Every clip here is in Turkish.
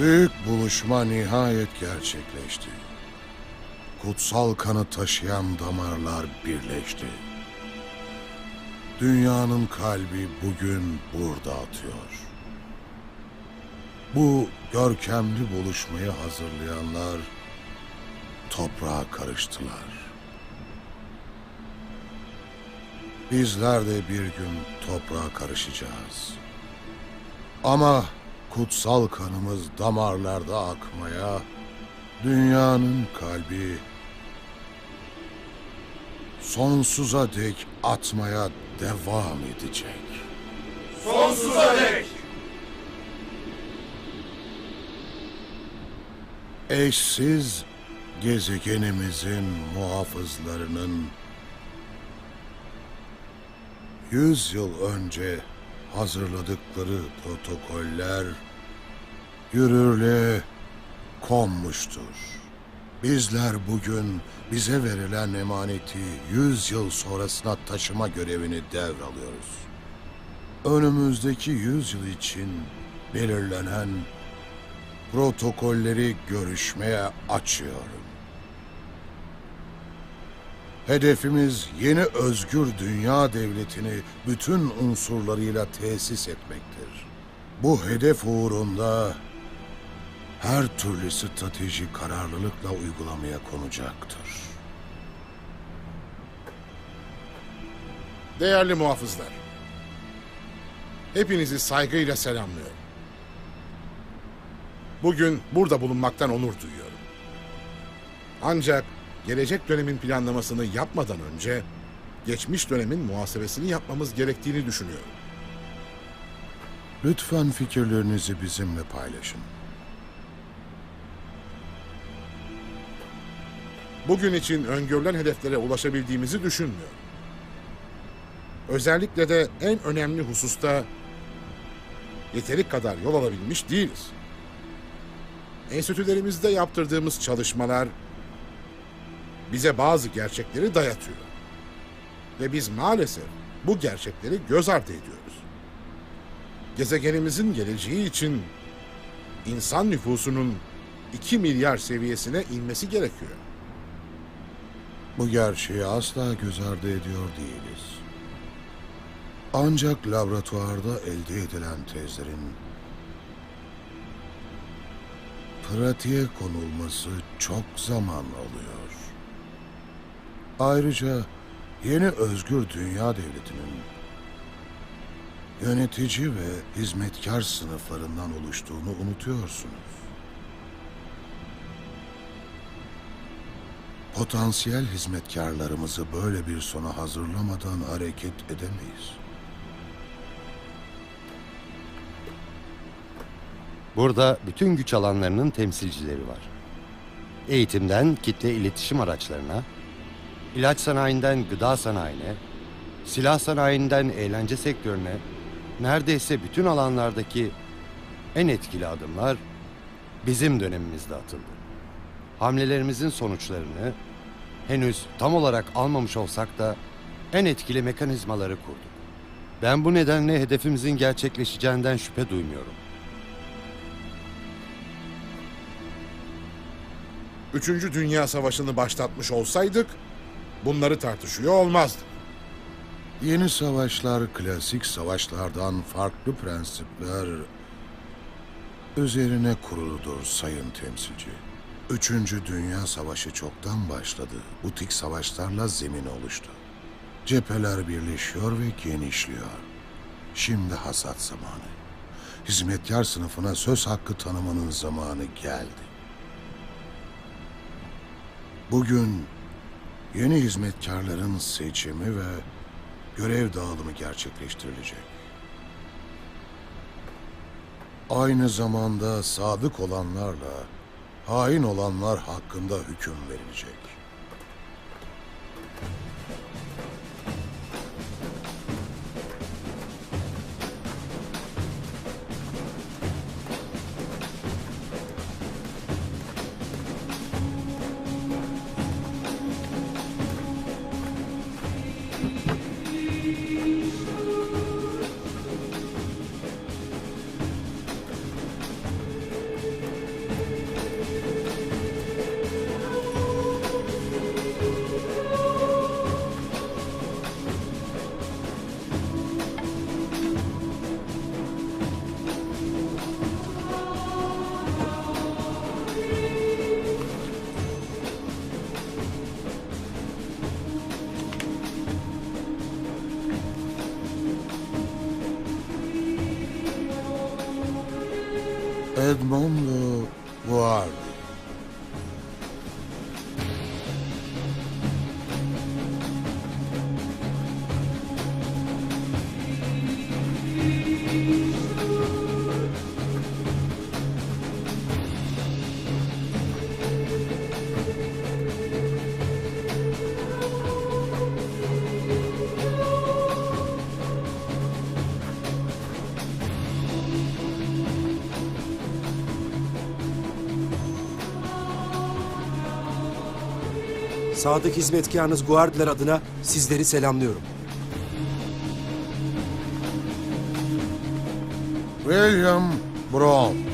Büyük buluşma nihayet gerçekleşti. Kutsal kanı taşıyan damarlar birleşti. Dünyanın kalbi bugün burada atıyor. Bu görkemli buluşmayı hazırlayanlar toprağa karıştılar. Bizler de bir gün toprağa karışacağız. Ama kutsal kanımız damarlarda akmaya, dünyanın kalbi sonsuza dek atmaya devam edecek. Sonsuza dek. Eşsiz gezegenimizin muhafızlarının yüz yıl önce hazırladıkları protokoller yürürlüğe konmuştur. Bizler bugün bize verilen emaneti yüz yıl sonrasına taşıma görevini devralıyoruz. Önümüzdeki yüz yıl için belirlenen protokolleri görüşmeye açıyorum. Hedefimiz yeni özgür dünya devletini bütün unsurlarıyla tesis etmektir. Bu hedef uğrunda her türlü strateji kararlılıkla uygulamaya konacaktır. Değerli muhafızlar, hepinizi saygıyla selamlıyorum. Bugün burada bulunmaktan onur duyuyorum. Ancak gelecek dönemin planlamasını yapmadan önce geçmiş dönemin muhasebesini yapmamız gerektiğini düşünüyorum. Lütfen fikirlerinizi bizimle paylaşın. Bugün için öngörülen hedeflere ulaşabildiğimizi düşünmüyorum. Özellikle de en önemli hususta yeteri kadar yol alabilmiş değiliz. Enstitülerimizde yaptırdığımız çalışmalar bize bazı gerçekleri dayatıyor. Ve biz maalesef bu gerçekleri göz ardı ediyoruz. Gezegenimizin geleceği için insan nüfusunun 2 milyar seviyesine inmesi gerekiyor. Bu gerçeği asla göz ardı ediyor değiliz. Ancak laboratuvarda elde edilen tezlerin pratiğe konulması çok zaman alıyor. Ayrıca yeni özgür dünya devletinin yönetici ve hizmetkar sınıflarından oluştuğunu unutuyorsunuz. Potansiyel hizmetkarlarımızı böyle bir sona hazırlamadan hareket edemeyiz. Burada bütün güç alanlarının temsilcileri var. Eğitimden kitle iletişim araçlarına, ilaç sanayinden gıda sanayine, silah sanayinden eğlence sektörüne, neredeyse bütün alanlardaki en etkili adımlar bizim dönemimizde atıldı. Hamlelerimizin sonuçlarını henüz tam olarak almamış olsak da en etkili mekanizmaları kurduk. Ben bu nedenle hedefimizin gerçekleşeceğinden şüphe duymuyorum. Üçüncü Dünya Savaşı'nı başlatmış olsaydık bunları tartışıyor olmazdık. Yeni savaşlar klasik savaşlardan farklı prensipler üzerine kuruludur sayın temsilci. Üçüncü Dünya Savaşı çoktan başladı. Butik savaşlarla zemin oluştu. Cepheler birleşiyor ve genişliyor. Şimdi hasat zamanı. Hizmetkar sınıfına söz hakkı tanımanın zamanı geldi. Bugün yeni hizmetkarların seçimi ve görev dağılımı gerçekleştirilecek. Aynı zamanda sadık olanlarla hain olanlar hakkında hüküm verilecek. Edmond Goard. Sadık hizmetkarınız Guardiler adına sizleri selamlıyorum. William Brown.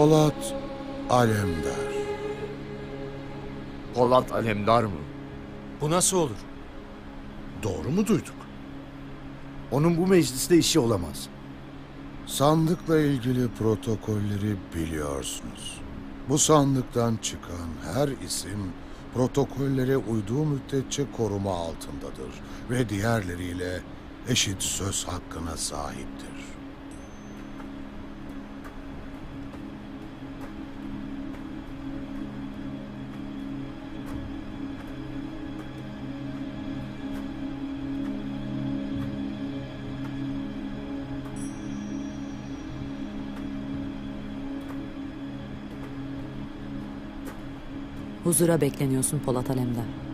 Polat Alemdar. Polat Alemdar mı? Bu nasıl olur? Doğru mu duyduk? Onun bu mecliste işi olamaz. Sandıkla ilgili protokolleri biliyorsunuz. Bu sandıktan çıkan her isim protokollere uyduğu müddetçe koruma altındadır ve diğerleriyle eşit söz hakkına sahiptir. Huzura bekleniyorsun Polat Alemdar.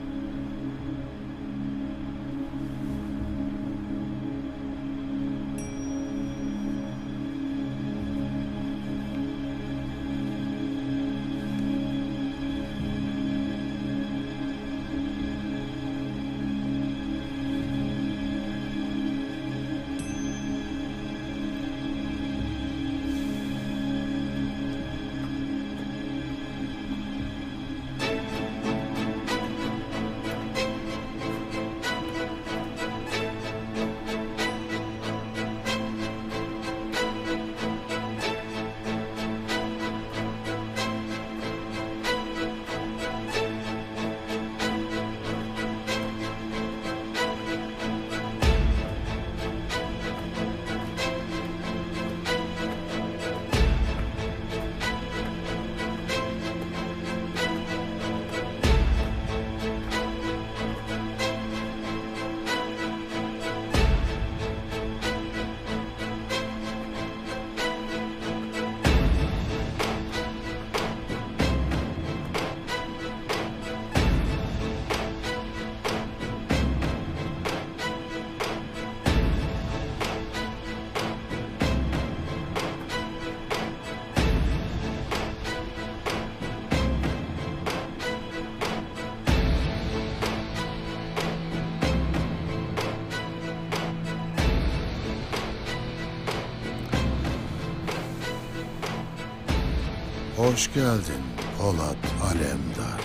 Hoş geldin Polat Alemdar.